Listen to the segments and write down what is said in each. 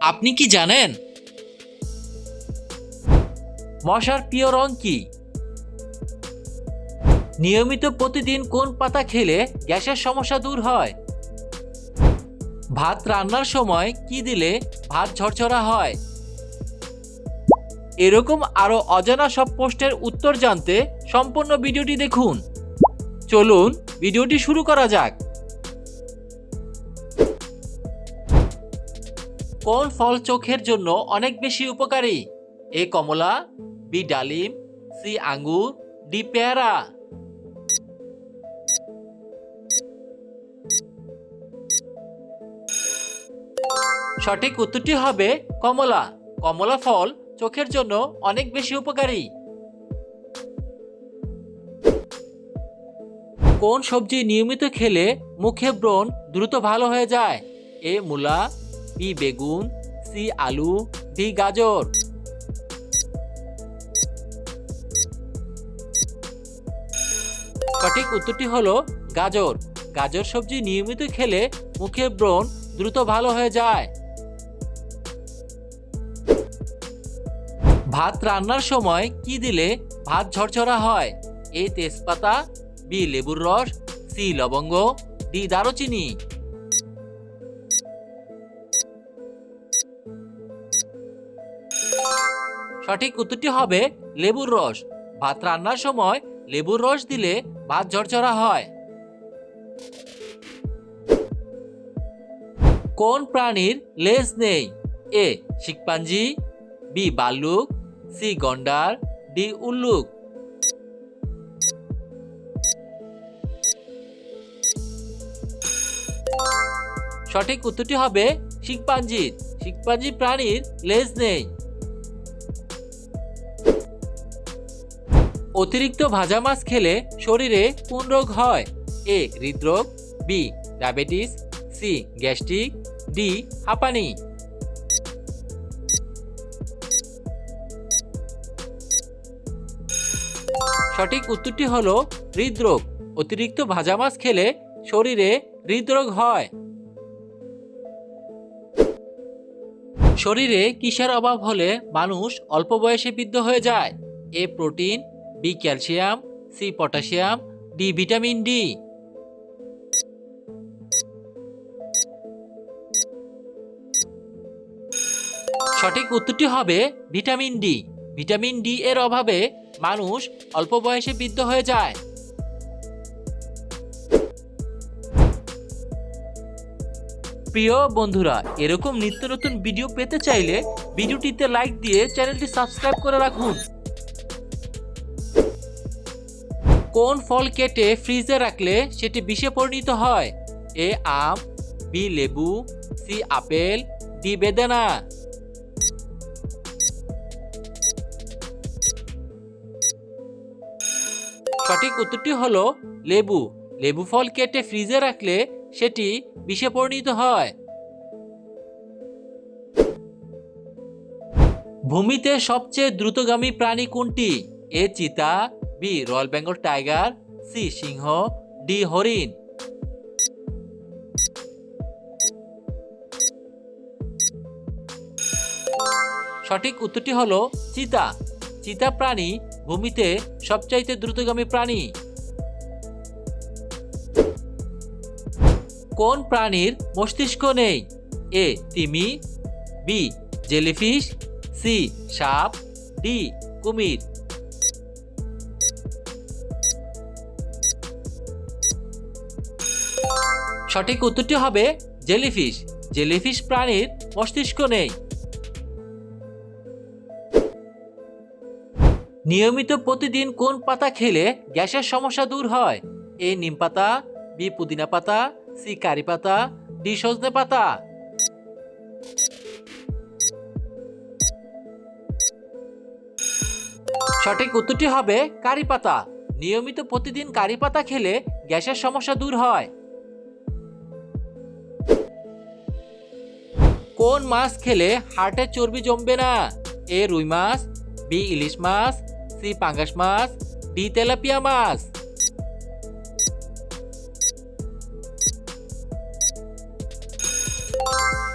আপনি কি জানেন? মশার প্রিয় রং কি? নিয়মিত প্রতিদিন কোন পাতা খেলে গ্যাসের সমস্যা দূর হয়? ভাত রান্নার সময় কি দিলে ভাত ঝরঝরা হয়? এরকম আরও অজানা সব প্রশ্নের উত্তর জানতে সম্পূর্ণ ভিডিওটি দেখুন। চলুন, ভিডিওটি শুরু করা যাক। কোন ফল চোখের জন্য অনেক বেশি উপকারী। এ কমলা, বি ডালিম, সি আঙ্গুর, ডি পেয়ারা। সঠিক উত্তরটি হবে কমলা। কমলা ফল চোখের জন্য অনেক বেশি উপকারী। কোন সবজি নিয়মিত খেলে মুখে ব্রণ দ্রুত ভালো হয়ে যায়? এ মূলা বি বেগুন, সি আলু ডি গাজর। সঠিক উত্তরটি হলো গাজর। গাজর সবজি নিয়মিত খেলে মুখের ব্রণ দ্রুত ভালো হয়ে যায়। ভাত রান্নার সময় কি দিলে ভাত ঝরঝরা হয়? এ তেজপাতা, বি লেবুর রস, সি লবঙ্গ, ডি দারুচিনি। সঠিক উত্তরটি হবে লেবুর রস। ভাত রান্নার সময় লেবুর রস দিলে ভাত ঝরঝরা হয়। কোন প্রাণীর লেজ নেই? এ, শিকপাঞ্জি, বি, বাল্লুক, সি, গন্ডার, ডি, উল্লুক। সঠিক উত্তরটি হবে শিকপাঞ্জির। শিকপাঞ্জি প্রাণীর লেজ নেই। অতিরিক্ত ভাজা মাছ খেলে শরীরে কোন রোগ হয়। এ, হৃদরোগ, B, diabetes, C, gastric, D, হাঁপানি। সঠিক উত্তরটি হলো হৃদরোগ। অতিরিক্ত ভাজা মাছ খেলে শরীরে হৃদরোগ হয়। শরীরে কিসের অভাব হলে মানুষ অল্প বয়সে বৃদ্ধ হয়ে যায়। A, protein B calcium C potassium, D vitamin D. সঠিক উত্তরটি হবে ভিটামিন ডি। ভিটামিন ডি এর অভাবে মানুষ অল্প বয়সে বৃদ্ধ হয়ে যায়। প্রিয় বন্ধুরা, এরকম নিত্য নতুন ভিডিও পেতে চাইলে ভিডিওটিতে লাইক দিয়ে চ্যানেলটি সাবস্ক্রাইব করে রাখুন। কোন ফল কেটে ফ্রিজে রাখলে সেটি বিষে পরিণত হয়? এ আম, বি লেবু, সি আপেল, ডি বেদানা। সঠিক উত্তরটি হলো লেবু। লেবু ফল কেটে ফ্রিজে রাখলে সেটি বিষে পরিণত হয়। ভূমিতে সবচেয়ে দ্রুতগামী প্রাণী কোনটি? এ চিতা B royal Bengal tiger C সিংহ ডি হরিণ সঠিক উত্তরটি হলো চিতা। চিতা প্রাণী ভূমিতে সবচাইতে দ্রুতগামী প্রাণী। কোন প্রাণীর মস্তিষ্ক নেই? এ তিমি। B jellyfish. সি সাপ। ডি কুমির। সঠিক উত্তরটি হবে জেলিফিশ। জেলিফিশ প্রাণীর মস্তিষ্ক নেই। নিয়মিত প্রতিদিন কোন পাতা খেলে গ্যাসের সমস্যা দূর হয়? এ নিম পাতা, বি পুদিনা পাতা, সি কারি পাতা, ডি সজনে পাতা। সঠিক উত্তরটি হবে কারি পাতা। নিয়মিত প্রতিদিন কারি পাতা খেলে গ্যাসের সমস্যা দূর হয়। কোন মাছ খেলে হার্টের চর্বি জমবে না? এ রুই মাছ, বি ইলিশ মাছ, সি পাঙ্গাস মাছ, ডি তেলাপিয়া মাছ।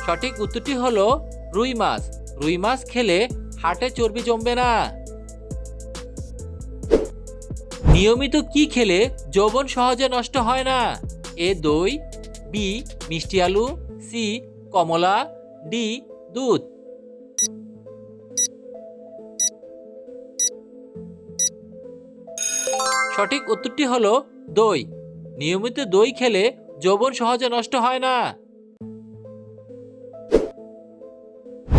সঠিক উত্তরটি হলো রুই মাছ। রুই মাছ খেলে হাটে চর্বি জমবে না। নিয়মিত কি খেলে যৌবন সহজে নষ্ট হয় না? এ দই, বি মিষ্টি আলু, সি কমলা ডি, দুধ। সঠিক উত্তরটি হলো দই। নিয়মিত দই খেলে যৌবন সহজে নষ্ট হয় না।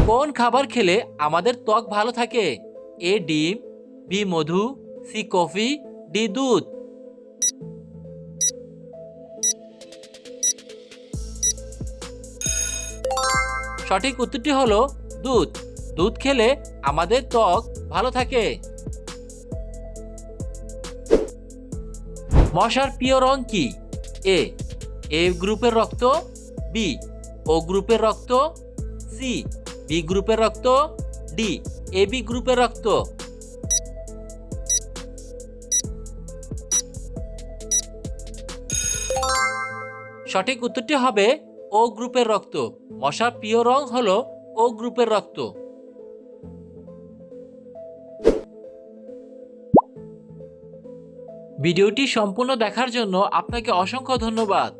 কোন খাবার খেলে আমাদের ত্বক ভালো থাকে? এ ডিম, বি মধু, সি কফি, ডি দুধ। সঠিক উত্তরটি হলো দুধ। দুধ খেলে আমাদের ত্বক ভালো থাকে। মশার প্রিয় রং কি? এ এ গ্রুপের রক্ত, বি, ও গ্রুপের রক্ত, সি, বি গ্রুপের রক্ত, ডি, এ, বি গ্রুপের রক্ত। সঠিক উত্তরটি হবে ও গ্রুপের রক্ত। মশা প্রিয় রং হল ও গ্রুপের রক্ত। ভিডিওটি সম্পূর্ণ দেখার জন্য আপনাকে অসংখ্য ধন্যবাদ।